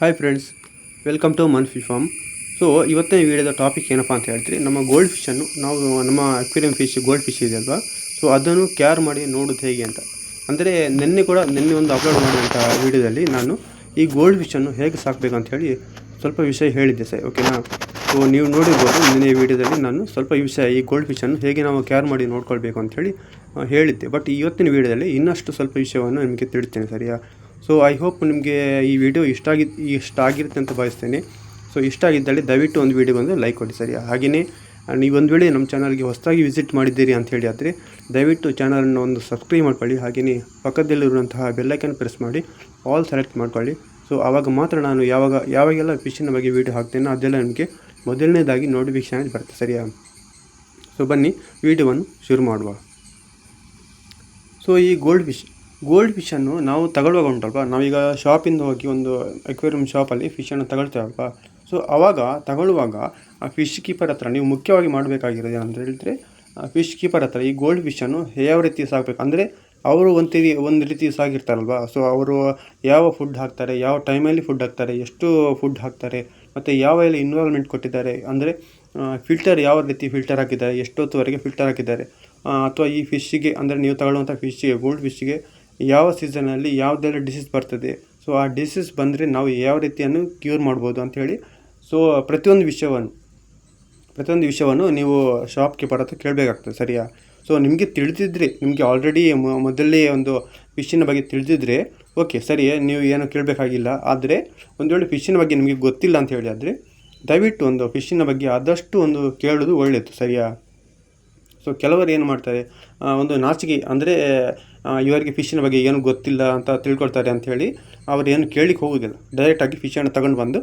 Hi friends welcome to ಮನ್ fish farm so ಇವತ್ತಿನ ವಿಡಿಯೋದ ಟಾಪಿಕ್ ಏನಪ್ಪ ಅಂತ ಹೇಳ್ತೀರಿ ನಮ್ಮ ಗೋಲ್ಡ್ ಫಿಶನ್ನು ನಾವು ನಮ್ಮ ಅಕ್ವೇರಿಯಂ ಫಿಶ್ ಗೋಲ್ಡ್ ಫಿಶ್ ಇದೆ ಅಲ್ವಾ? ಸೊ ಅದನ್ನು ಕ್ಯಾರ್ ಮಾಡಿ ನೋಡೋದು ಹೇಗೆ ಅಂತ. ಅಂದರೆ ನಿನ್ನೆ ಕೂಡ ನಿನ್ನೆ ಒಂದು ಅಪ್ಲೋಡ್ ಮಾಡಿದಂಥ ವಿಡಿಯೋದಲ್ಲಿ ನಾನು ಈ ಗೋಲ್ಡ್ ಫಿಶನ್ನು ಹೇಗೆ ಸಾಕಬೇಕು ಅಂತ ಹೇಳಿ ಸ್ವಲ್ಪ ವಿಷಯ ಹೇಳಿದ್ದೆ ಸರ್ ಓಕೆನಾ ಸೊ ನೀವು ನೋಡಿರ್ಬೋದು, ನಿನ್ನೆ ವಿಡಿಯೋದಲ್ಲಿ ನಾನು ಸ್ವಲ್ಪ ವಿಷಯ, ಈ ಗೋಲ್ಡ್ ಫಿಶನ್ನು ಹೇಗೆ ನಾವು ಕ್ಯಾರ್ ಮಾಡಿ ನೋಡ್ಕೊಳ್ಬೇಕು ಅಂತ ಹೇಳಿ ಹೇಳಿದ್ದೆ. ಬಟ್ ಇವತ್ತಿನ ವಿಡಿಯೋದಲ್ಲಿ ಇನ್ನಷ್ಟು ಸ್ವಲ್ಪ ವಿಷಯವನ್ನು ನಿಮಗೆ ತಿಳಿಸ್ತೇನೆ ಸರಿಯಾ? ಸೊ ಐ ಹೋಪ್ ನಿಮಗೆ ಈ ವಿಡಿಯೋ ಇಷ್ಟ ಆಗಿ, ಇಷ್ಟ ಆಗಿರುತ್ತೆ ಅಂತ ಭಾವಿಸ್ತೇನೆ. ಸೊ ಇಷ್ಟ ಆಗಿದ್ದಲ್ಲಿ ದಯವಿಟ್ಟು ಒಂದು ವಿಡಿಯೋ ಬಂದು ಲೈಕ್ ಕೊಡಿ ಸರಿ. ಹಾಗೆಯೇ ನೀವು ಒಂದು ವೇಳೆ ನಮ್ಮ ಚಾನಲ್ಗೆ ಹೊಸದಾಗಿ ವಿಸಿಟ್ ಮಾಡಿದ್ದೀರಿ ಅಂತ ಹೇಳಿ ಆದರೆ, ದಯವಿಟ್ಟು ಚಾನಲನ್ನು ಒಂದು ಸಬ್ಸ್ಕ್ರೈಬ್ ಮಾಡ್ಕೊಳ್ಳಿ. ಹಾಗೆಯೇ ಪಕ್ಕದಲ್ಲಿರುವಂತಹ ಬೆಲ್ಲೈಕನ್ ಪ್ರೆಸ್ ಮಾಡಿ ಆಲ್ ಸೆಲೆಕ್ಟ್ ಮಾಡ್ಕೊಳ್ಳಿ. ಸೊ ಆವಾಗ ಮಾತ್ರ ನಾನು ಯಾವಾಗ, ಯಾವಾಗೆಲ್ಲ ಫಿಶಿನ ಬಗ್ಗೆ ವಿಡಿಯೋ ಹಾಕ್ತೇನೋ ಅದೆಲ್ಲ ನಿಮಗೆ ಮೊದಲನೇದಾಗಿ ನೋಟಿಫಿಕೇಶನ್ ಬರುತ್ತೆ ಸರಿಯಾ? ಸೊ ಬನ್ನಿ ವೀಡಿಯೋವನ್ನು ಶುರು ಮಾಡುವ. ಸೊ ಈ ಗೋಲ್ಡ್ ಫಿಶ್ ಗೋಲ್ಡ್ ಫಿಶನ್ನು ನಾವು ತಗೊಳ್ಳುವಾಗ ಉಂಟಲ್ವಾ? ನಾವೀಗ ಶಾಪಿಂದ ಹೋಗಿ ಒಂದು ಅಕ್ವೇರಿಯಂ ಶಾಪಲ್ಲಿ ಫಿಶನ್ನು ತಗೊಳ್ತೇವಲ್ವಾ? ಸೊ ಆವಾಗ ತಗೊಳ್ಳುವಾಗ ಆ ಫಿಶ್ ಕೀಪರ್ ಹತ್ರ ನೀವು ಮುಖ್ಯವಾಗಿ ಮಾಡಬೇಕಾಗಿರೋದು ಏನಂತ ಹೇಳಿದರೆ ಫಿಶ್ ಕೀಪರ್ ಹತ್ರ ಈ ಗೋಲ್ಡ್ ಫಿಶನ್ನು ಯಾವ ರೀತಿ ಸಾಕಬೇಕು? ಅಂದರೆ ಅವರು ಒಂದು ಒಂದು ರೀತಿ ಸಾಕಿರ್ತಾರಲ್ವ? ಸೊ ಅವರು ಯಾವ ಫುಡ್ ಹಾಕ್ತಾರೆ, ಯಾವ ಟೈಮಲ್ಲಿ ಫುಡ್ ಹಾಕ್ತಾರೆ, ಎಷ್ಟು ಫುಡ್ ಹಾಕ್ತಾರೆ, ಮತ್ತು ಯಾವ ಎಲ್ಲ ಇನ್ವಾಲ್ವ್ಮೆಂಟ್ ಕೊಟ್ಟಿದ್ದಾರೆ? ಅಂದರೆ ಫಿಲ್ಟರ್ ಯಾವ ರೀತಿ ಫಿಲ್ಟರ್ ಹಾಕಿದ್ದಾರೆ, ಎಷ್ಟೊತ್ತುವರೆಗೆ ಫಿಲ್ಟರ್ ಹಾಕಿದ್ದಾರೆ? ಅಥವಾ ಈ ಫಿಶ್ಶಿಗೆ ಅಂದರೆ ನೀವು ತಗೊಳ್ಳುವಂಥ ಫಿಶ್ಶಿಗೆ ಗೋಲ್ಡ್ ಫಿಶ್ಶಿಗೆ ಯಾವ ಸೀಸನಲ್ಲಿ ಯಾವುದೆಲ್ಲ ಡಿಸೀಸ್ ಬರ್ತದೆ. ಸೊ ಆ ಡಿಸೀಸ್ ಬಂದರೆ ನಾವು ಯಾವ ರೀತಿಯನ್ನು ಕ್ಯೂರ್ ಮಾಡ್ಬೋದು ಅಂಥೇಳಿ ಸೊ ಪ್ರತಿಯೊಂದು ವಿಷಯವನ್ನು ಪ್ರತಿಯೊಂದು ವಿಷಯವನ್ನು ನೀವು ಶಾಪ್ ಕೀಪರ್ ಹತ್ರ ಕೇಳಬೇಕಾಗ್ತದೆ ಸರಿಯಾ? ಸೊ ನಿಮಗೆ ತಿಳಿದಿದ್ರೆ, ನಿಮಗೆ ಆಲ್ರೆಡಿ ಮೊದಲೇ ಒಂದು ಫಿಶ್ಶಿನ ಬಗ್ಗೆ ತಿಳಿದಿದ್ರೆ ಓಕೆ ಸರಿ, ನೀವು ಏನು ಕೇಳಬೇಕಾಗಿಲ್ಲ. ಆದರೆ, ಒಂದು ವೇಳೆ ಫಿಶ್ಶಿನ ಬಗ್ಗೆ ನಿಮಗೆ ಗೊತ್ತಿಲ್ಲ ಅಂತ ಹೇಳಿ ಆದರೆ, ದಯವಿಟ್ಟು ಒಂದು ಫಿಶ್ಶಿನ ಬಗ್ಗೆ ಆದಷ್ಟು ಒಂದು ಕೇಳೋದು ಒಳ್ಳೆಯದು, ಸರಿಯಾ? ಸೊ ಕೆಲವರು ಏನು ಮಾಡ್ತಾರೆ ಒಂದು ನಾಚಿಕೆ, ಅಂದರೆ ಇವರಿಗೆ ಫಿಶ್ಶಿನ ಬಗ್ಗೆ ಏನು ಗೊತ್ತಿಲ್ಲ ಅಂತ ತಿಳ್ಕೊಳ್ತಾರೆ ಅಂಥೇಳಿ ಅವ್ರು ಏನು ಕೇಳಿಕ್ಕೆ ಹೋಗೋದಿಲ್ಲ. ಡೈರೆಕ್ಟಾಗಿ ಫಿಶನ್ನು ತಗೊಂಡು ಬಂದು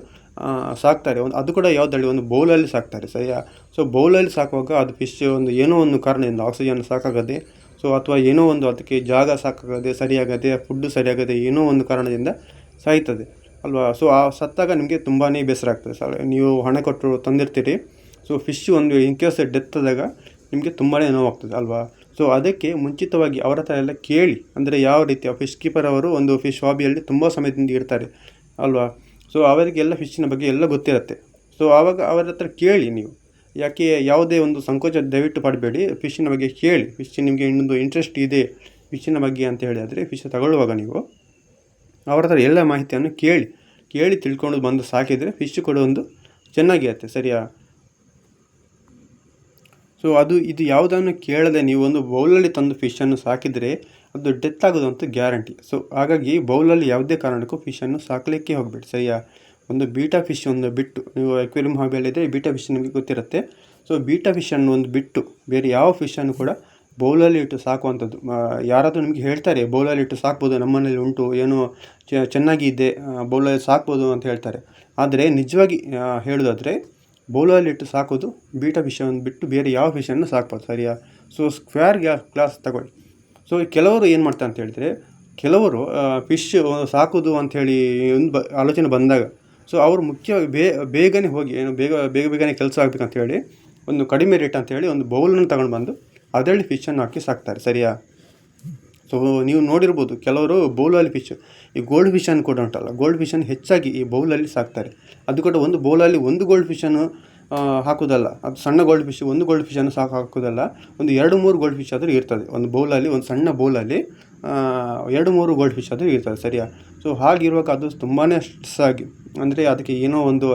ಸಾಕ್ತಾರೆ. ಒಂದು, ಅದು ಕೂಡ ಯಾವುದಲ್ಲಿ ಒಂದು ಬೌಲಲ್ಲಿ ಸಾಕ್ತಾರೆ, ಸರಿಯಾ? ಸೊ ಬೌಲಲ್ಲಿ ಸಾಕುವಾಗ ಅದು ಫಿಶ್ ಒಂದು ಏನೋ ಒಂದು ಕಾರಣದಿಂದ ಆಕ್ಸಿಜನ್ ಸಾಕಾಗದೆ ಸೊ ಅಥವಾ ಏನೋ ಒಂದು ಅದಕ್ಕೆ ಜಾಗ ಸಾಕಾಗದೆ, ಸರಿಯಾಗದೆ ಫುಡ್ಡು ಸರಿಯಾಗದೆ ಏನೋ ಒಂದು ಕಾರಣದಿಂದ ಸಾಯ್ತದೆ, ಅಲ್ವಾ? ಸೊ ಆ ಸತ್ತಾಗ ನಿಮಗೆ ತುಂಬಾ ಬೇಸರ ಆಗ್ತದೆ. ಸರ್ ನೀವು ಹಣ ಕೊಟ್ಟು ತಂದಿರ್ತೀರಿ. ಸೊ ಫಿಶ್ ಒಂದು ಇನ್ ಕೇಸ್ ಡೆತ್ ಆದಾಗ ನಿಮಗೆ ತುಂಬಾ ನೋವಾಗ್ತದೆ, ಅಲ್ವಾ? ಸೊ ಅದಕ್ಕೆ ಮುಂಚಿತವಾಗಿ ಅವರ ಹತ್ರ ಎಲ್ಲ ಕೇಳಿ, ಅಂದರೆ ಯಾವ ರೀತಿ ಫಿಶ್ ಕೀಪರ್ ಅವರು ಒಂದು ಫಿಶ್ ಹಾಬಿಯಲ್ಲಿ ತುಂಬ ಸಮಯದಿಂದ ಇರ್ತಾರೆ, ಅಲ್ವಾ? ಸೊ ಅವರಿಗೆಲ್ಲ ಫಿಶ್ಶಿನ ಬಗ್ಗೆ ಎಲ್ಲ ಗೊತ್ತಿರುತ್ತೆ. ಸೊ ಆವಾಗ ಅವರ ಹತ್ರ ಕೇಳಿ ನೀವು. ಯಾಕೆ ಯಾವುದೇ ಒಂದು ಸಂಕೋಚ ದಯವಿಟ್ಟು ಪಡಬೇಡಿ ಫಿಶ್ಶಿನ ಬಗ್ಗೆ ಕೇಳಿ. ಫಿಶ್ ನಿಮಗೆ ಇನ್ನೊಂದು ಇಂಟ್ರೆಸ್ಟ್ ಇದೆ ಫಿಶ್ಶಿನ ಬಗ್ಗೆ ಅಂತ ಹೇಳಿ ಆದರೆ ಫಿಶ್ ತಗೊಳ್ಳುವಾಗ ನೀವು ಅವರ ಹತ್ರ ಎಲ್ಲ ಮಾಹಿತಿಯನ್ನು ಕೇಳಿ ಕೇಳಿ ತಿಳ್ಕೊಂಡು ಬಂದು ಸಾಕಿದರೆ ಫಿಶ್ ಕೂಡ ಒಂದು ಚೆನ್ನಾಗಿರುತ್ತೆ ಸರಿಯಾ? ಸೊ ಅದು ಇದು ಯಾವುದನ್ನು ಕೇಳದೆ ನೀವು ಒಂದು ಬೌಲಲ್ಲಿ ತಂದು ಫಿಶನ್ನು ಸಾಕಿದರೆ ಅದು ಡೆತ್ ಆಗೋದಂತೂ ಗ್ಯಾರಂಟಿ ಸೊ ಹಾಗಾಗಿ ಬೌಲಲ್ಲಿ ಯಾವುದೇ ಕಾರಣಕ್ಕೂ ಫಿಶನ್ನು ಸಾಕಲಿಕ್ಕೆ ಹೋಗಬೇಡಿ, ಸರಿಯಾ? ಒಂದು ಬೀಟಾ ಫಿಶ್ ಒಂದು ಬಿಟ್ಟು, ನೀವು ಅಕ್ವೇರಿಯಂ ಹಾಬಿಯಲ್ಲಿದ್ದರೆ ಬೀಟಾ ಫಿಶ್ ನಿಮಗೆ ಗೊತ್ತಿರುತ್ತೆ. ಸೊ ಬೀಟಾ ಫಿಶನ್ನು ಒಂದು ಬಿಟ್ಟು, ಬೇರೆ ಯಾವ ಫಿಶನ್ನು ಕೂಡ ಬೌಲಲ್ಲಿ ಇಟ್ಟು ಸಾಕುವಂಥದ್ದು. ಯಾರಾದರೂ ನಿಮಗೆ ಹೇಳ್ತಾರೆ, ಬೌಲಲ್ಲಿ ಇಟ್ಟು ಸಾಕ್ಬೋದು, ನಮ್ಮನೇಲಿ ಉಂಟು, ಏನು ಚೆನ್ನಾಗಿ ಇದೆ ಬೌಲಲ್ಲಿ ಸಾಕ್ಬೋದು ಅಂತ ಹೇಳ್ತಾರೆ. ಆದರೆ ನಿಜವಾಗಿ ಹೇಳೋದಾದರೆ ಬೌಲಲ್ಲಿ ಇಟ್ಟು ಸಾಕೋದು, ಬೀಟಾ ಫಿಶನ್ನು ಬಿಟ್ಟು ಬೇರೆ ಯಾವ ಫಿಶನ್ನು ಸಾಕ್ಬೋದು ಸರಿಯಾ? ಸೊ ಸ್ಕ್ವೇರ್ ಗ್ಯಾ ಕ್ಲಾಸ್ ತಗೊಳ್ಳಿ. ಸೊ ಕೆಲವರು ಏನು ಮಾಡ್ತಾರೆ ಅಂತ ಹೇಳಿದರೆ, ಕೆಲವರು ಫಿಶ್ ಸಾಕೋದು ಅಂಥೇಳಿ ಒಂದು ಬ, ಆಲೋಚನೆ ಬಂದಾಗ ಸೊ ಅವರು ಮುಖ್ಯವಾಗಿ ಬೇ, ಬೇಗನೆ ಹೋಗಿ, ಏನು ಬೇಗ ಬೇಗ ಬೇಗನೆ ಕೆಲಸ ಆಗಬೇಕಂತ ಹೇಳಿ, ಒಂದು ಕಡಿಮೆ ರೇಟ್ ಅಂತ ಹೇಳಿ ಒಂದು ಬೌಲನ್ನು ತಗೊಂಡು ಬಂದು, ಅದರಲ್ಲಿ ಫಿಶನ್ನು ಹಾಕಿ ಸಾಕ್ತಾರೆ, ಸರಿಯಾ? ಸೊ ನೀವು ನೋಡಿರ್ಬೋದು ಕೆಲವರು ಬೌಲಲ್ಲಿ ಫಿಶ್ ಈ ಗೋಲ್ಡ್ ಫಿಶ್ ಅನ್ನು ಕೂಡ ಉಂಟಲ್ಲ ಗೋಲ್ಡ್ ಫಿಶನ್ನು ಹೆಚ್ಚಾಗಿ ಈ ಬೌಲಲ್ಲಿ ಸಾಕ್ತಾರೆ. ಅದು ಕೂಡ ಒಂದು ಬೌಲಲ್ಲಿ ಒಂದು ಗೋಲ್ಡ್ ಫಿಶನ್ನು ಅನ್ನು ಹಾಕೋದಲ್ಲ ಅದು ಸಣ್ಣ ಗೋಲ್ಡ್ ಫಿಶ್ ಒಂದು ಗೋಲ್ಡ್ ಫಿಶನ್ನು ಸಾಕು ಹಾಕೋದಲ್ಲ ಒಂದು ಎರಡು ಮೂರು ಗೋಲ್ಡ್ ಫಿಶ್ ಆದರೂ ಇರ್ತದೆ. ಒಂದು ಬೌಲಲ್ಲಿ, ಒಂದು ಸಣ್ಣ ಬೌಲಲ್ಲಿ ಎರಡು ಮೂರು ಗೋಲ್ಡ್ ಫಿಶ್ ಆದರೂ ಇರ್ತದೆ, ಸರಿಯಾ? ಸೊ ಹಾಗಿರುವಾಗ ಅದು ತುಂಬಾ ಸ್ಟ್ರೆಸ್ ಆಗಿ, ಅಂದರೆ ಅದಕ್ಕೆ ಏನೋ ಒಂದು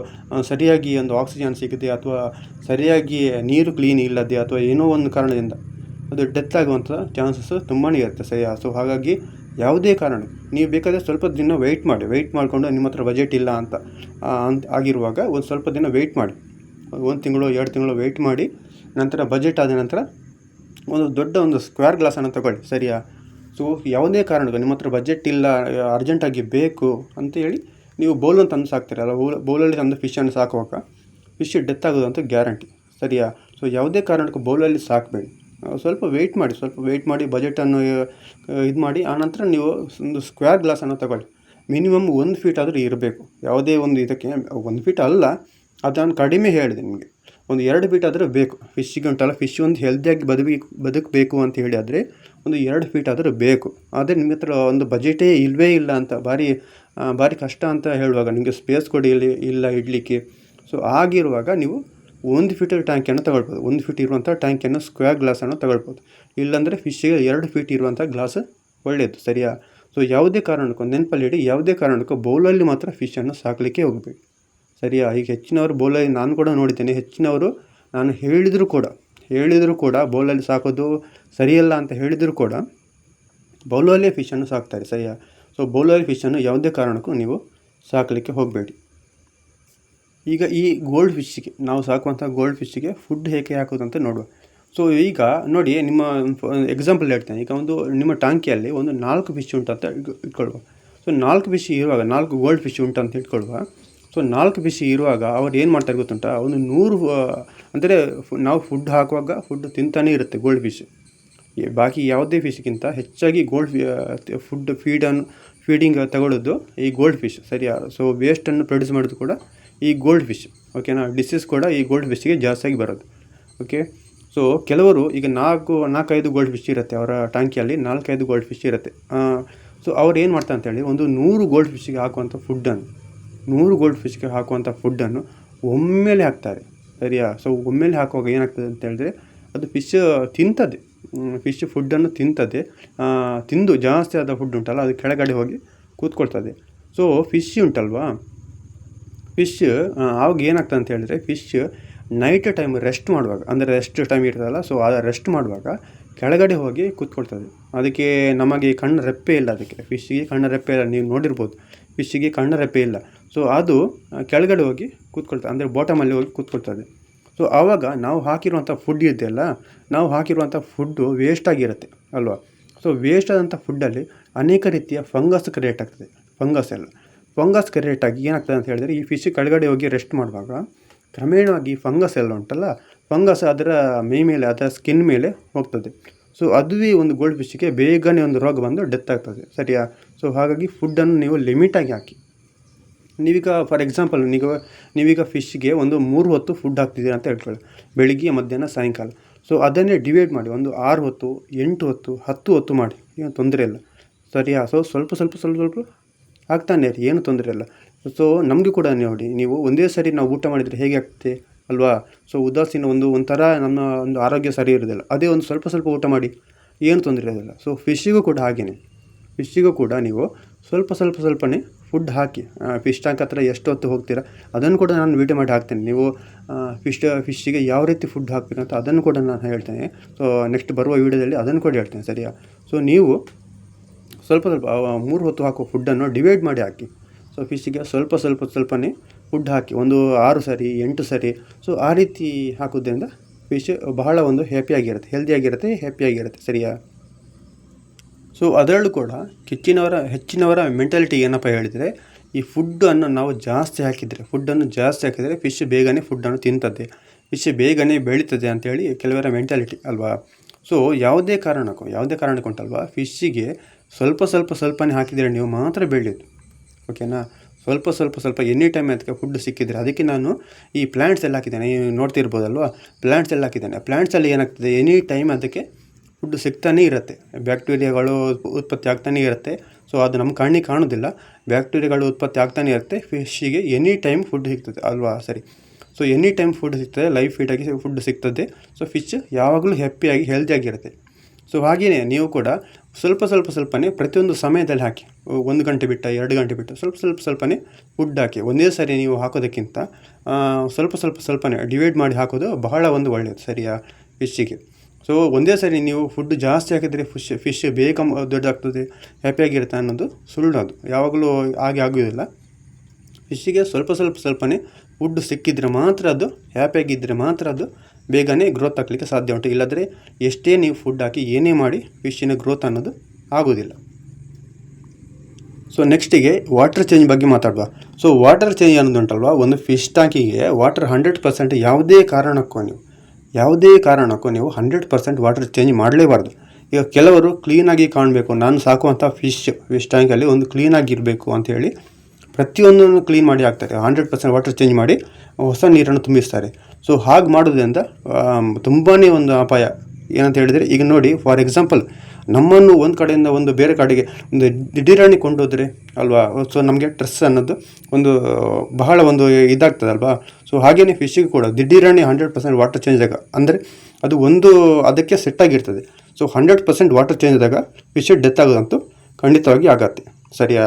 ಸರಿಯಾಗಿ ಒಂದು ಆಕ್ಸಿಜನ್ ಸಿಗದೆ ಅಥವಾ ಸರಿಯಾಗಿ ನೀರು ಕ್ಲೀನ್ ಇಲ್ಲದೆ ಅಥವಾ ಏನೋ ಒಂದು ಕಾರಣದಿಂದ ಅದು ಡೆತ್ ಆಗುವಂಥ ಚಾನ್ಸಸ್ಸು ತುಂಬಾ ಇರುತ್ತೆ ಸರಿಯಾ ಸೊ ಹಾಗಾಗಿ ಯಾವುದೇ ಕಾರಣ, ನೀವು ಬೇಕಾದರೆ ಸ್ವಲ್ಪ ದಿನ ವೆಯ್ಟ್ ಮಾಡಿ ವೆಯ್ಟ್ ಮಾಡಿಕೊಂಡು ನಿಮ್ಮ ಹತ್ರ ಬಜೆಟ್ ಇಲ್ಲ ಅಂತ ಅಂತ ಆಗಿರುವಾಗ ಒಂದು ಸ್ವಲ್ಪ ದಿನ ವೆಯ್ಟ್ ಮಾಡಿ. ಒಂದು ತಿಂಗಳು, ಎರಡು ತಿಂಗಳು ವೆಯ್ಟ್ ಮಾಡಿ, ನಂತರ ಬಜೆಟ್ ಆದ ನಂತರ ಒಂದು ದೊಡ್ಡ ಒಂದು ಸ್ಕ್ವೇರ್ ಗ್ಲಾಸನ್ನು ತಗೊಳ್ಳಿ, ಸರಿಯಾ? ಸೊ ಯಾವುದೇ ಕಾರಣಕ್ಕೂ ನಿಮ್ಮ ಹತ್ರ ಬಜೆಟ್ ಇಲ್ಲ ಅರ್ಜೆಂಟಾಗಿ ಬೇಕು ಅಂತ ಹೇಳಿ ನೀವು ಬೌಲನ್ನು ತಂದು ಸಾಕ್ತೀರಲ್ಲ ಬೌಲ್ ಬೌಲಲ್ಲಿ ತಂದು ಫಿಶನ್ನು ಸಾಕುವಾಗ ಫಿಶ್ ಡೆತ್ ಆಗೋದಂತ ಗ್ಯಾರಂಟಿ ಸರಿಯಾ? ಸೊ ಯಾವುದೇ ಕಾರಣಕ್ಕೂ ಬೌಲಲ್ಲಿ ಸಾಕಬೇಡಿ. ಸ್ವಲ್ಪ ವೆಯ್ಟ್ ಮಾಡಿ, ಸ್ವಲ್ಪ ವೆಯ್ಟ್ ಮಾಡಿ ಬಜೆಟನ್ನು ಇದು ಮಾಡಿ. ಆನಂತರ ನೀವು ಒಂದು ಸ್ಕ್ವೇರ್ ಗ್ಲಾಸನ್ನು ತಗೊಳ್ಳಿ. ಮಿನಿಮಮ್ ಒಂದು ಫೀಟ್ ಆದರೂ ಇರಬೇಕು. ಯಾವುದೇ ಒಂದು ಇದಕ್ಕೆ, ಒಂದು ಫೀಟ್ ಅಲ್ಲ, ಅದನ್ನು ಕಡಿಮೆ ಹೇಳಿದೆ ನಿಮಗೆ. ಒಂದು ಎರಡು ಫೀಟ್ ಆದರೂ ಬೇಕು. ಫಿಶ್ಶಿಗೆ ಉಂಟಲ್ಲ ಫಿಶ್ ಒಂದು ಹೆಲ್ದಿಯಾಗಿ ಬದುಕಿ, ಬದುಕಬೇಕು ಅಂತ ಹೇಳಿ ಆದರೆ ಒಂದು ಎರಡು ಫೀಟ್ ಆದರೂ ಬೇಕು. ಆದರೆ ನಿಮ್ಮ ಹತ್ರ ಒಂದು ಬಜೆಟೇ ಇಲ್ಲವೇ ಇಲ್ಲ ಅಂತ, ಭಾರಿ ಭಾರಿ ಕಷ್ಟ ಅಂತ ಹೇಳುವಾಗ, ನಿಮಗೆ ಸ್ಪೇಸ್ ಕೊಡಿ ಇಲ್ಲ ಇಡಲಿಕ್ಕೆ. ಸೊ ಆಗಿರುವಾಗ ನೀವು ಒಂದು ಫೀಟರ್ ಟ್ಯಾಂಕಿಯನ್ನು ತಗೊಳ್ಬೋದು. ಒಂದು ಫೀಟ್ ಇರುವಂಥ ಟ್ಯಾಂಕಿಯನ್ನು ಸ್ಕ್ವೇರ್ ಗ್ಲಾಸನ್ನು ತಗೊಳ್ಬೋದು. ಇಲ್ಲಾಂದರೆ ಫಿಶ್ಶಿಗೆ ಎರಡು ಫೀಟ್ ಇರುವಂಥ ಗ್ಲಾಸ್ ಒಳ್ಳೆಯದು, ಸರಿಯಾ? ಸೊ ಯಾವುದೇ ಕಾರಣಕ್ಕೂ, ನೆನಪಲ್ಲಿ ಇಡಿ, ಯಾವುದೇ ಕಾರಣಕ್ಕೂ ಬೌಲಲ್ಲಿ ಮಾತ್ರ ಫಿಶನ್ನು ಸಾಕಲಿಕ್ಕೆ ಹೋಗಬೇಕು ಸರಿಯಾ? ಈಗ ಹೆಚ್ಚಿನವರು ಬೌಲಲ್ಲಿ, ನಾನು ಕೂಡ ನೋಡಿದ್ದೇನೆ, ಹೆಚ್ಚಿನವರು ನಾನು ಹೇಳಿದರೂ ಕೂಡ ಹೇಳಿದರೂ ಕೂಡ ಬೌಲಲ್ಲಿ ಸಾಕೋದು ಸರಿಯಲ್ಲ ಅಂತ ಹೇಳಿದರೂ ಕೂಡ ಬೌಲಲ್ಲೇ ಫಿಶನ್ನು ಸಾಕ್ತಾರೆ, ಸರಿಯಾ? ಸೊ ಬೌಲಲ್ಲಿ ಫಿಶನ್ನು ಯಾವುದೇ ಕಾರಣಕ್ಕೂ ನೀವು ಸಾಕಲಿಕ್ಕೆ ಹೋಗಬೇಡಿ. ಈಗ ಈ ಗೋಲ್ಡ್ ಫಿಶ್ಶಿಗೆ ನಾವು ಸಾಕುವಂಥ ಗೋಲ್ಡ್ ಫಿಶ್ಶಿಗೆ ಫುಡ್ ಹೇಗೆ ಹಾಕೋದು ಅಂತ ನೋಡುವ. ಸೊ ಈಗ ನೋಡಿ, ನಿಮ್ಮ ಎಕ್ಸಾಂಪಲ್ ಹೇಳ್ತೇನೆ. ಈಗ ಒಂದು ನಿಮ್ಮ ಟಾಂಕಿಯಲ್ಲಿ ಒಂದು ನಾಲ್ಕು ಫಿಶ್ ಉಂಟು ಅಂತ ಇಟ್ಕೊ- ಇಟ್ಕೊಳ್ಳುವ. ಸೊ ನಾಲ್ಕು ಫಿಶ್ ಇರುವಾಗ, ನಾಲ್ಕು ಗೋಲ್ಡ್ ಫಿಶ್ ಉಂಟು ಅಂತ ಇಟ್ಕೊಳ್ಳುವ. ಸೊ ನಾಲ್ಕು ಫಿಶ್ ಇರುವಾಗ ಅವ್ರು ಏನು ಮಾಡ್ತಾರೆ ಗೊತ್ತುಂಟ? ಒಂದು ನೂರು ಅಂದರೆ ನಾವು ಫುಡ್ ಹಾಕುವಾಗ ಫುಡ್ ತಿಂತಾನೇ ಇರುತ್ತೆ ಗೋಲ್ಡ್ ಫಿಶ್ ಬಾಕಿ ಯಾವುದೇ ಫಿಶ್ಗಿಂತ ಹೆಚ್ಚಾಗಿ ಗೋಲ್ಡ್ ಫುಡ್ ಫೀಡನ್ನು ಫೀಡಿಂಗ್ ತಗೊಳ್ಳೋದು ಈ ಗೋಲ್ಡ್ ಫಿಶ್ ಸರಿಯಾ? ಸೊ ವೇಸ್ಟನ್ನು ಪ್ರೊಡ್ಯೂಸ್ ಮಾಡೋದು ಕೂಡ ಈ ಗೋಲ್ಡ್ ಫಿಶ್ ಓಕೆನಾ ಡಿಸೀಸ್ ಕೂಡ ಈ ಗೋಲ್ಡ್ ಫಿಶ್ಗೆ ಜಾಸ್ತಿಯಾಗಿ ಬರೋದು ಓಕೆ ಸೊ ಕೆಲವರು ಈಗ ನಾಲ್ಕು, ನಾಲ್ಕೈದು ಗೋಲ್ಡ್ ಫಿಶ್ ಇರುತ್ತೆ, ಅವರ ಟ್ಯಾಂಕಿಯಲ್ಲಿ ನಾಲ್ಕೈದು ಗೋಲ್ಡ್ ಫಿಶ್ ಇರುತ್ತೆ. ಸೊ ಅವ್ರು ಏನು ಮಾಡ್ತಾರೆ ಅಂತೇಳಿ ಒಂದು ನೂರು ಗೋಲ್ಡ್ ಫಿಶ್ಗೆ ಹಾಕುವಂಥ ಫುಡ್ಡನ್ನು ನೂರು ಗೋಲ್ಡ್ ಫಿಶ್ಗೆ ಹಾಕುವಂಥ ಫುಡ್ಡನ್ನು ಒಮ್ಮೆಲೆ ಹಾಕ್ತಾರೆ, ಸರಿಯಾ? ಸೊ ಒಮ್ಮೆಲೆ ಹಾಕುವಾಗ ಏನಾಗ್ತದೆ ಅಂತ ಹೇಳಿದ್ರೆ, ಅದು ಫಿಶ್ ತಿಂತದೆ ಫಿಶ್ ಫುಡ್ಡನ್ನು ತಿಂತದೆ ತಿಂದು ಜಾಸ್ತಿ ಆದ ಫುಡ್ ಉಂಟಲ್ಲ, ಅದು ಕೆಳಗಡೆ ಹೋಗಿ ಕೂತ್ಕೊಳ್ತದೆ. ಸೊ ಫಿಶ್ ಉಂಟಲ್ವಾ? ಫಿಶ್ ಆವಾಗ ಏನಾಗ್ತದೆ ಅಂತ ಹೇಳಿದ್ರೆ ಫಿಶ್ ನೈಟ್ ಟೈಮ್ ರೆಸ್ಟ್ ಮಾಡುವಾಗ, ಅಂದರೆ ರೆಸ್ಟ್ ಟೈಮ್ ಇರ್ತದಲ್ಲ, ಸೊ ಆ ರೆಸ್ಟ್ ಮಾಡುವಾಗ ಕೆಳಗಡೆ ಹೋಗಿ ಕೂತ್ಕೊಳ್ತದೆ. ಅದಕ್ಕೆ ನಮಗೆ ಕಣ್ಣು ರೆಪ್ಪೆ ಇಲ್ಲ ಅದಕ್ಕೆ. ಫಿಶ್ಶಿಗೆ ಕಣ್ಣು ರೆಪ್ಪೆ ಇಲ್ಲ, ನೀವು ನೋಡಿರ್ಬೋದು. ಫಿಶ್ಶಿಗೆ ಕಣ್ಣು ರೆಪ್ಪೆ ಇಲ್ಲ. ಸೊ ಅದು ಕೆಳಗಡೆ ಹೋಗಿ ಕೂತ್ಕೊಳ್ತದೆ, ಅಂದರೆ ಬಾಟಮಲ್ಲಿ ಹೋಗಿ ಕೂತ್ಕೊಳ್ತದೆ. ಸೊ ಆವಾಗ ನಾವು ಹಾಕಿರುವಂಥ ಫುಡ್ ಇದೆಯಲ್ಲ, ನಾವು ಹಾಕಿರುವಂಥ ಫುಡ್ಡು ವೇಸ್ಟ್ ಆಗಿರುತ್ತೆ, ಅಲ್ವಾ? ಸೊ ವೇಸ್ಟ್ ಆದಂಥ ಫುಡ್ಡಲ್ಲಿ ಅನೇಕ ರೀತಿಯ ಫಂಗಸ್ ಕ್ರಿಯೇಟ್ ಆಗ್ತದೆ ಫಂಗಸ್ ಎಲ್ಲ. ಫಂಗಸ್ ಕ್ರಿಯೇಟ್ ಆಗಿ ಏನಾಗ್ತದೆ ಅಂತ ಹೇಳಿದರೆ, ಈ ಫಿಶ್ ಕೆಳಗಡೆ ಹೋಗಿ ರೆಸ್ಟ್ ಮಾಡುವಾಗ ಕ್ರಮೇಣವಾಗಿ ಫಂಗಸ್ ಎಲ್ಲ ಉಂಟಲ್ಲ, ಫಂಗಸ್ ಅದರ ಮೇ ಮೇಲೆ, ಅದರ ಸ್ಕಿನ್ ಮೇಲೆ ಹೋಗ್ತದೆ. ಸೊ ಅದುವೇ ಒಂದು ಗೋಲ್ಡ್ ಫಿಶ್ಗೆ ಬೇಗನೆ ಒಂದು ರೋಗ ಬಂದು ಡೆತ್ ಆಗ್ತದೆ. ಸರಿಯಾ? ಸೊ ಹಾಗಾಗಿ ಫುಡ್ಡನ್ನು ನೀವು ಲಿಮಿಟಾಗಿ ಹಾಕಿ. ನೀವೀಗ ಫಾರ್ ಎಕ್ಸಾಂಪಲ್ ನೀವು ನೀವೀಗ ಫಿಶ್ಗೆ ಒಂದು ಮೂರು ಹೊತ್ತು ಫುಡ್ ಹಾಕ್ತಿದ್ದೀರಾ ಅಂತ ಹೇಳ್ಕೊಳ್ಳಿ. ಬೆಳಿಗ್ಗೆ, ಮಧ್ಯಾಹ್ನ, ಸಾಯಂಕಾಲ. ಸೊ ಅದನ್ನೇ ಡಿವೈಡ್ ಮಾಡಿ, ಒಂದು ಆರು ಹೊತ್ತು, ಎಂಟು ಹೊತ್ತು, ಹತ್ತು ಹೊತ್ತು ಮಾಡಿ. ಏನು ತೊಂದರೆ ಇಲ್ಲ. ಸರಿಯಾ? ಸೊ ಸ್ವಲ್ಪ ಸ್ವಲ್ಪ ಸ್ವಲ್ಪ ಸ್ವಲ್ಪ ಆಗ್ತಾನೆ ಏನು ತೊಂದರೆ ಇಲ್ಲ. ಸೊ ನಮಗೆ ಕೂಡ ನೋಡಿ, ನೀವು ಒಂದೇ ಸರಿ ನಾವು ಊಟ ಮಾಡಿದರೆ ಹೇಗೆ ಆಗ್ತದೆ ಅಲ್ವಾ? ಸೊ ಉದಾಸೀನ ಒಂದು, ಒಂಥರ ನಮ್ಮ ಒಂದು ಆರೋಗ್ಯ ಸರಿ ಇರೋದಿಲ್ಲ ಅದೇ ಒಂದು ಸ್ವಲ್ಪ ಸ್ವಲ್ಪ ಊಟ ಮಾಡಿ, ಏನು ತೊಂದರೆ ಇರೋದಿಲ್ಲ ಸೊ ಫಿಶ್ಶಿಗೂ ಕೂಡ ಹಾಗೆಯೇ ಫಿಶ್ಶಿಗೂ ಕೂಡ ನೀವು ಸ್ವಲ್ಪ ಸ್ವಲ್ಪ ಸ್ವಲ್ಪನೇ ಫುಡ್ ಹಾಕಿ ಫಿಶ್ ಟ್ಯಾಂಕ್ ಹತ್ರ ಎಷ್ಟು ಹೊತ್ತು ಹೋಗ್ತೀರಾ, ಅದನ್ನು ಕೂಡ ನಾನು ವೀಡಿಯೋ ಮಾಡಿ ಹಾಕ್ತೇನೆ. ನೀವು ಫಿಶ್ ಫಿಶ್ಶಿಗೆ ಯಾವ ರೀತಿ ಫುಡ್ ಹಾಕ್ಬೇಕು ಅಂತ ಅದನ್ನು ಕೂಡ ನಾನು ಹೇಳ್ತೇನೆ. ಸೊ ನೆಕ್ಸ್ಟ್ ಬರುವ ವೀಡಿಯೋದಲ್ಲಿ ಅದನ್ನು ಕೂಡ ಹೇಳ್ತೇನೆ, ಸರಿಯಾ? ಸೊ ನೀವು ಸ್ವಲ್ಪ ಸ್ವಲ್ಪ ಮೂರು ಹೊತ್ತು ಹಾಕೋ ಫುಡ್ಡನ್ನು ಡಿವೈಡ್ ಮಾಡಿ ಹಾಕಿ. ಸೊ ಫಿಶ್ಶಿಗೆ ಸ್ವಲ್ಪ ಸ್ವಲ್ಪ ಸ್ವಲ್ಪನೇ ಫುಡ್ ಹಾಕಿ, ಒಂದು ಆರು ಸರಿ, ಎಂಟು ಸರಿ. ಸೊ ಆ ರೀತಿ ಹಾಕೋದ್ರಿಂದ ಫಿಶ್ ಬಹಳ ಒಂದು ಹ್ಯಾಪಿಯಾಗಿರುತ್ತೆ ಹೆಲ್ದಿಯಾಗಿರುತ್ತೆ ಹ್ಯಾಪಿಯಾಗಿರುತ್ತೆ ಸರಿಯಾ? ಸೊ ಅದರಲ್ಲೂ ಕೂಡ ಹೆಚ್ಚಿನವರ ಹೆಚ್ಚಿನವರ ಮೆಂಟಾಲಿಟಿ ಏನಪ್ಪ ಹೇಳಿದರೆ, ಈ ಫುಡ್ಡನ್ನು ನಾವು ಜಾಸ್ತಿ ಹಾಕಿದರೆ ಫುಡ್ಡನ್ನು ಜಾಸ್ತಿ ಹಾಕಿದರೆ ಫಿಶ್ ಬೇಗನೆ ಫುಡ್ಡನ್ನು ತಿಂತದೆ. ಫಿಶ್ ಬೇಗನೆ ಬೆಳೀತದೆ ಅಂತೇಳಿ ಕೆಲವರ ಮೆಂಟಾಲಿಟಿ ಅಲ್ವಾ? ಸೊ ಯಾವುದೇ ಕಾರಣಕ್ಕೂ ಯಾವುದೇ ಕಾರಣಕ್ಕೂ ಉಂಟಲ್ವಾ ಫಿಶ್ಶಿಗೆ ಸ್ವಲ್ಪ ಸ್ವಲ್ಪ ಸ್ವಲ್ಪನೇ ಹಾಕಿದರೆ ನೀವು ಮಾತ್ರ ಬೆಳೆಯೋದು. ಓಕೆನಾ ಸ್ವಲ್ಪ ಸ್ವಲ್ಪ ಸ್ವಲ್ಪ ಎನಿ ಟೈಮ್ ಅದಕ್ಕೆ ಫುಡ್ ಸಿಕ್ಕಿದರೆ ಅದಕ್ಕೆ ನಾನು ಈ ಪ್ಲ್ಯಾಂಟ್ಸ್ ಎಲ್ಲ ಹಾಕಿದ್ದೇನೆ. ನೀವು ನೋಡ್ತಿರ್ಬೋದಲ್ವಾ? ಪ್ಲ್ಯಾಂಟ್ಸ್ ಎಲ್ಲ ಹಾಕಿದ್ದೇನೆ. ಪ್ಲ್ಯಾಂಟ್ಸಲ್ಲಿ ಏನಾಗ್ತದೆ? ಎನಿ ಟೈಮ್ ಅದಕ್ಕೆ ಫುಡ್ ಸಿಗ್ತಾನೇ ಇರುತ್ತೆ. ಬ್ಯಾಕ್ಟೀರಿಯಾಗಳು ಉತ್ಪತ್ತಿ ಆಗ್ತಾನೇ ಇರುತ್ತೆ. ಸೊ ಅದು ನಮ್ಮ ಕಣ್ಣಿಗೆ ಕಾಣೋದಿಲ್ಲ. ಬ್ಯಾಕ್ಟೀರಿಯಾಗಳು ಉತ್ಪತ್ತಿ ಆಗ್ತಾನೆ ಇರುತ್ತೆ. ಫಿಶ್ಶಿಗೆ ಎನಿ ಟೈಮ್ ಫುಡ್ ಸಿಗ್ತದೆ. ಅಲ್ವಾ? ಸರಿ. ಸೊ ಎನಿ ಟೈಮ್ ಫುಡ್ ಸಿಗ್ತದೆ. ಲೈಫ್ ಫೀಟಾಗಿ ಫುಡ್ ಸಿಗ್ತದೆ. ಸೊ ಫಿಶ್ ಯಾವಾಗಲೂ ಹ್ಯಾಪಿಯಾಗಿ ಹೆಲ್ದಿಯಾಗಿರುತ್ತೆ ಸೊ ಹಾಗೆಯೇ ನೀವು ಕೂಡ ಸ್ವಲ್ಪ ಸ್ವಲ್ಪ ಸ್ವಲ್ಪನೇ ಪ್ರತಿಯೊಂದು ಸಮಯದಲ್ಲಿ ಹಾಕಿ. ಒಂದು ಗಂಟೆ ಬಿಟ್ಟ, ಎರಡು ಗಂಟೆ ಬಿಟ್ಟು, ಸ್ವಲ್ಪ ಸ್ವಲ್ಪ ಸ್ವಲ್ಪನೇ ಫುಡ್ ಹಾಕಿ. ಒಂದೇ ಸರಿ ನೀವು ಹಾಕೋದಕ್ಕಿಂತ ಸ್ವಲ್ಪ ಸ್ವಲ್ಪ ಸ್ವಲ್ಪನೇ ಡಿವೈಡ್ ಮಾಡಿ ಹಾಕೋದು ಬಹಳ ಒಂದು ಒಳ್ಳೆಯದು ಸರಿಯಾ? ಫಿಶ್ಶಿಗೆ ಸೊ ಒಂದೇ ಸರಿ ನೀವು ಫುಡ್ ಜಾಸ್ತಿ ಹಾಕಿದರೆ ಫಿಶ್ ಫಿಶ್ ಬೇಗ ದೊಡ್ಡದಾಗ್ತದೆ ಹ್ಯಾಪಿಯಾಗಿರುತ್ತೆ ಅನ್ನೋದು ಸುಳ್ಳು ಅದು ಯಾವಾಗಲೂ ಹಾಗೆ ಆಗೋದಿಲ್ಲ ಫಿಶ್ಶಿಗೆ ಸ್ವಲ್ಪ ಸ್ವಲ್ಪ ಸ್ವಲ್ಪನೇ ಫುಡ್ ಸಿಕ್ಕಿದ್ರೆ ಮಾತ್ರ ಅದು ಹ್ಯಾಪಿಯಾಗಿದ್ದರೆ ಮಾತ್ರ ಅದು ಬೇಗನೆ ಗ್ರೋತ್ ಆಗಲಿಕ್ಕೆ ಸಾಧ್ಯ ಉಂಟು. ಇಲ್ಲದ್ರೆ ಎಷ್ಟೇ ನೀವು ಫುಡ್ ಹಾಕಿ ಏನೇ ಮಾಡಿ ಫಿಶ್ಶಿನ ಗ್ರೋತ್ ಅನ್ನೋದು ಆಗೋದಿಲ್ಲ. ಸೊ ನೆಕ್ಸ್ಟಿಗೆ ವಾಟರ್ ಚೇಂಜ್ ಬಗ್ಗೆ ಮಾತಾಡುವ. ಸೊ ವಾಟರ್ ಚೇಂಜ್ ಅನ್ನೋದುಂಟಲ್ವಾ ಒಂದು ಫಿಶ್ ಟ್ಯಾಂಕಿಗೆ ವಾಟರ್ ಹಂಡ್ರೆಡ್ ಪರ್ಸೆಂಟ್ ಯಾವುದೇ ಕಾರಣಕ್ಕೂ ನೀವು, ಯಾವುದೇ ಕಾರಣಕ್ಕೂ ನೀವು ಹಂಡ್ರೆಡ್ ಪರ್ಸೆಂಟ್ ವಾಟರ್ ಚೇಂಜ್ ಮಾಡಲೇಬಾರ್ದು. ಈಗ ಕೆಲವರು ಕ್ಲೀನಾಗಿ ಕಾಣಬೇಕು. ನಾನು ಸಾಕುವಂಥ ಫಿಶ್ ಫಿಶ್ ಟ್ಯಾಂಕಲ್ಲಿ ಒಂದು ಕ್ಲೀನಾಗಿರಬೇಕು ಅಂತೇಳಿ ಪ್ರತಿಯೊಂದನ್ನು ಕ್ಲೀನ್ ಮಾಡಿ ಹಾಕ್ತಾರೆ. ಹಂಡ್ರೆಡ್ ಪರ್ಸೆಂಟ್ ವಾಟರ್ ಚೇಂಜ್ ಮಾಡಿ ಹೊಸ ನೀರನ್ನು ತುಂಬಿಸ್ತಾರೆ. ಸೊ ಹಾಗೆ ಮಾಡೋದ್ರಿಂದ ತುಂಬಾ ಒಂದು ಅಪಾಯ. ಏನಂತ ಹೇಳಿದರೆ, ಈಗ ನೋಡಿ ಫಾರ್ ಎಕ್ಸಾಂಪಲ್ ನಮ್ಮನ್ನು ಒಂದು ಕಡೆಯಿಂದ ಒಂದು ಬೇರೆ ಕಡೆಗೆ ಒಂದು ದಿಢೀರಾಣಿ ಕೊಂಡೋದ್ರೆ, ಅಲ್ವಾ? ಸೊ ನಮಗೆ ಟ್ರೆಸ್ ಅನ್ನೋದು ಒಂದು, ಬಹಳ ಒಂದು ಇದಾಗ್ತದೆ ಅಲ್ವಾ ಸೊ ಹಾಗೆಯೇ ಫಿಶಿಗೆ ಕೂಡ ದಿಢೀರಾಣಿ ಹಂಡ್ರೆಡ್ ಪರ್ಸೆಂಟ್ ವಾಟರ್ ಚೇಂಜ್ ಆಗ, ಅಂದರೆ ಅದು ಒಂದು, ಅದಕ್ಕೆ ಸೆಟ್ ಆಗಿರ್ತದೆ. So hundred percent water change ಆದಾಗ ಫಿಶ್ ಡೆತ್ ಆಗೋದಂತೂ ಖಂಡಿತವಾಗಿ ಆಗತ್ತೆ. ಸರಿಯಾ?